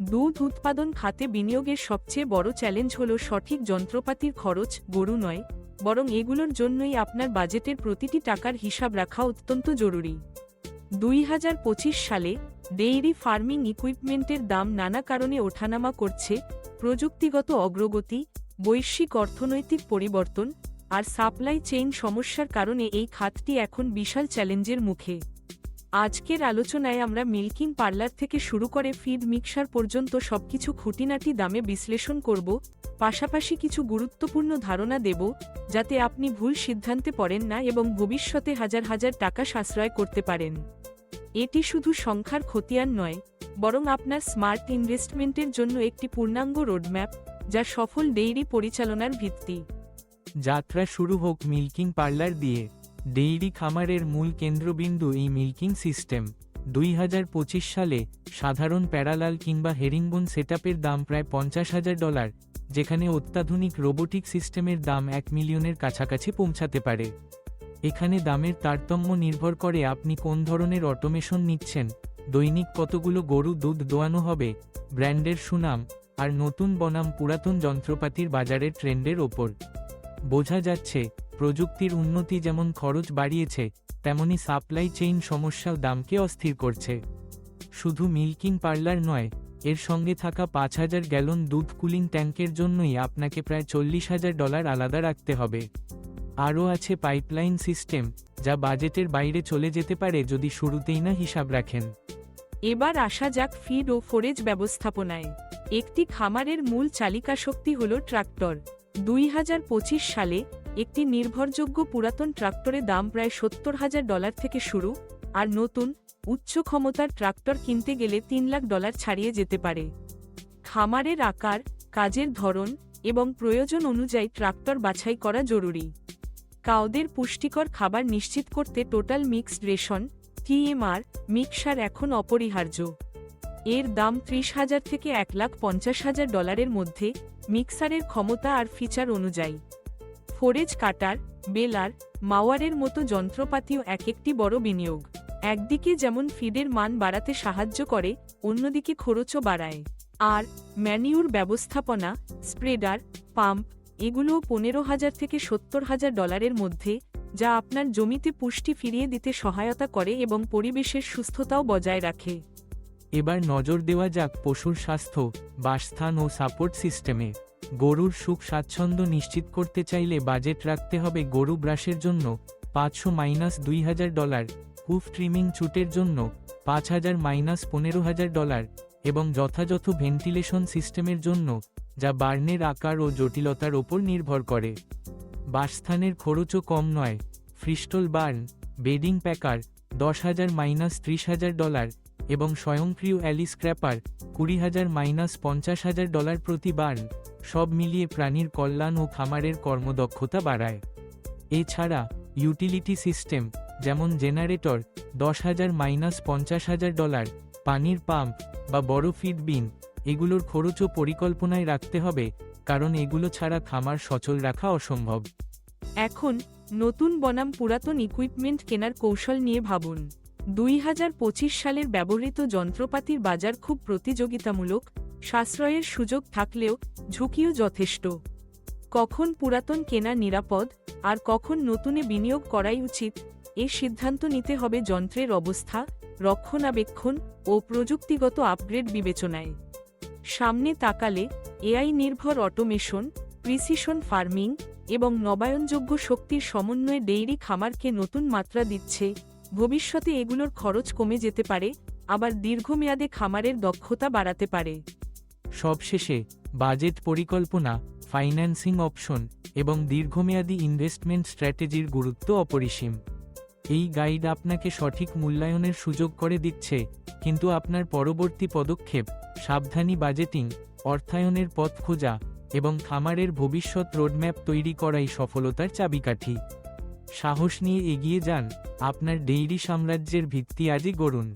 দুধ উৎপাদন খাতে বিনিয়োগের সবচেয়ে বড় চ্যালেঞ্জ হল সঠিক যন্ত্রপাতির খরচ, গরু নয়, বরং এগুলোর জন্যই আপনার বাজেটের প্রতিটি টাকার হিসাব রাখা অত্যন্ত জরুরি। দুই হাজার পঁচিশ সালে ডেইরি ফার্মিং ইকুইপমেন্টের দাম নানা কারণে ওঠানামা করছে, প্রযুক্তিগত অগ্রগতি, বৈশ্বিক অর্থনৈতিক পরিবর্তন, আর সাপ্লাই চেইন সমস্যার কারণে এই খাতটি এখন বিশাল চ্যালেঞ্জের মুখে। আজকের আলোচনায় আমরা মিল্কিং পার্লার থেকে শুরু করে ফিড মিক্সার পর্যন্ত সবকিছু খুঁটিনাটি দামে বিশ্লেষণ করব, পাশাপাশি কিছু গুরুত্বপূর্ণ ধারণা দেব, যাতে আপনি ভুল সিদ্ধান্তে পড়েন না এবং ভবিষ্যতে হাজার হাজার টাকা সাশ্রয় করতে পারেন। এটি শুধু সংখ্যার খতিয়ান নয়, বরং আপনার স্মার্ট ইনভেস্টমেন্টের জন্য একটি পূর্ণাঙ্গ রোডম্যাপ, যা সফল ডেইরি পরিচালনার ভিত্তি। যাত্রা শুরু হোক মিল্কিং পার্লার দিয়ে। ডেইরি খামারের মূল কেন্দ্রবিন্দু এই মিল্কিং সিস্টেম। দুই হাজার পঁচিশ সালে সাধারণ প্যারালাল কিংবা হেরিংবোন সেটআপের দাম প্রায় পঞ্চাশ হাজার ডলার, যেখানে অত্যাধুনিক রোবোটিক সিস্টেমের দাম এক মিলিয়নের কাছাকাছি পৌঁছাতে পারে। এখানে দামের তারতম্য নির্ভর করে আপনি কোন ধরনের অটোমেশন নিচ্ছেন, দৈনিক কতগুলো গরু দুধ দোয়ানো হবে, ব্র্যান্ডের সুনাম, আর নতুন বনাম পুরাতন যন্ত্রপাতির বাজারের ট্রেন্ডের ওপর। বোঝা যাচ্ছে প্রযুক্তির উন্নতি যেমন খরচ বাড়িয়েছে, তেমনি সাপ্লাই চেইন সমস্যাও দামকে অস্থির করছে। শুধু মিল্কিং পার্লার নয়, এর সঙ্গে থাকা পাঁচ হাজার গ্যালন দুধ কুলিং ট্যাঙ্কের জন্যই আপনাকে প্রায় চল্লিশ হাজার ডলার আলাদা রাখতে হবে। আরও আছে পাইপলাইন সিস্টেম যা বাজেটের বাইরে চলে যেতে পারে যদি শুরুতেই না হিসাব রাখেন। এবার আসা যাক ফিড ও ফোরেজ ব্যবস্থাপনায়। একটি খামারের মূল চালিকা শক্তি হল ট্রাক্টর দুই হাজার পঁচিশ সালে একটি নির্ভরযোগ্য পুরাতন ট্রাক্টরের দাম প্রায় সত্তর হাজার ডলার থেকে শুরু, আর নতুন, উচ্চ ক্ষমতার ট্রাক্টর কিনতে গেলে তিন লাখ ডলার ছাড়িয়ে যেতে পারে। খামারের আকার, কাজের ধরন এবং প্রয়োজন অনুযায়ী ট্রাক্টর বাছাই করা জরুরি। কাউদের পুষ্টিকর খাবার নিশ্চিত করতে total mixed ration, TMR, mixer এখন অপরিহার্য। এর দাম ত্রিশ হাজার থেকে এক লাখ পঞ্চাশ হাজার ডলারের মধ্যে, মিক্সারের ক্ষমতা আর ফিচার অনুযায়ী। ফোরেজ কাটার, বেলার, মাওয়ারের মতো যন্ত্রপাতিও এক একটি বড় বিনিয়োগ। একদিকে যেমন ফিডের মান বাড়াতে সাহায্য করে, অন্যদিকে খরচও বাড়ায়। আর, ম্যানিউর ব্যবস্থাপনা, স্প্রেডার, পাম্প, এগুলোও পনেরো হাজার থেকে সত্তর হাজার ডলারের মধ্যে, যা আপনার জমিতে পুষ্টি ফিরিয়ে দিতে সহায়তা করে এবং পরিবেশের সুস্থতাও বজায় রাখে। এবার নজর দেওয়া যাক পশুর স্বাস্থ্য, বাসস্থান ও সাপোর্ট সিস্টেমে। গরুর সুখ স্বাচ্ছন্দ্য নিশ্চিত করতে চাইলে বাজেট রাখতে হবে গরু ব্রাশের জন্য পাঁচশো মাইনাস দুই হাজার ডলার, হুফ ট্রিমিং চুটের জন্য পাঁচ হাজার মাইনাস পনেরো হাজার ডলার এবং যথাযথ ভেন্টিলেশন সিস্টেমের জন্য, যা বার্নের আকার ও জটিলতার ওপর নির্ভর করে। বাসস্থানের খরচও কম নয়। ফ্রিস্টল বার্ন, বেডিং প্যাকার, দশ হাজার মাইনাস ত্রিশ হাজার ডলার এবং স্বয়ংক্রিয় অ্যালি স্ক্র্যাপার কুড়ি হাজার মাইনাস পঞ্চাশ হাজার ডলার প্রতি বার্ন। সব মিলিয়ে প্রাণীর কল্যাণ ও খামারের কর্মদক্ষতা বাড়ায়। এছাড়া ইউটিলিটি সিস্টেম যেমন জেনারেটর দশ হাজার মাইনাস পঞ্চাশ হাজার ডলার পানির পাম্প বা বড় ফিড বিন এগুলোর খরচও পরিকল্পনায় রাখতে হবে, কারণ এগুলো ছাড়া খামার সচল রাখা অসম্ভব। এখন, নতুন বনাম পুরাতন ইকুইপমেন্ট কেনার কৌশল নিয়ে ভাবুন। দুই হাজার পঁচিশ সালের ব্যবহৃত যন্ত্রপাতির বাজার খুব প্রতিযোগিতামূলক সাশ্রয়ের সুযোগ থাকলেও ঝুঁকিও যথেষ্ট। কখন পুরাতন কেনা নিরাপদ আর কখন নতুনে বিনিয়োগ করাই উচিত, এ সিদ্ধান্ত নিতে হবে যন্ত্রের অবস্থা, রক্ষণাবেক্ষণ ও প্রযুক্তিগত আপগ্রেড বিবেচনায়। সামনে তাকালে এআই নির্ভর অটোমেশন, প্রিসিশন ফার্মিং এবং নবায়নযোগ্য শক্তির সমন্বয়ে ডেইরি খামারকে নতুন মাত্রা দিচ্ছে, ভবিষ্যতে এগুলোর খরচ কমে যেতে পারে, আবার দীর্ঘমেয়াদে খামারের দক্ষতা বাড়াতে পারে। সবশেষে, বাজেট পরিকল্পনা ফাইন্যান্সিং অপশন এবং দীর্ঘমেয়াদী ইনভেস্টমেন্ট স্ট্র্যাটেজির গুরুত্ব অপরিসীম। এই গাইড আপনাকে সঠিক মূল্যায়নের সুযোগ করে দিচ্ছে, কিন্তু আপনার পরবর্তী পদক্ষেপ, সাবধানী বাজেটিং অর্থায়নের পথ খোঁজা এবং খামারের ভবিষ্যৎ রোডম্যাপ তৈরি করাই সফলতার চাবিকাঠি। সাহস নিয়ে এগিয়ে যান, আপনার ডেইরি সাম্রাজ্যের ভিত্তি আজই গড়ুন।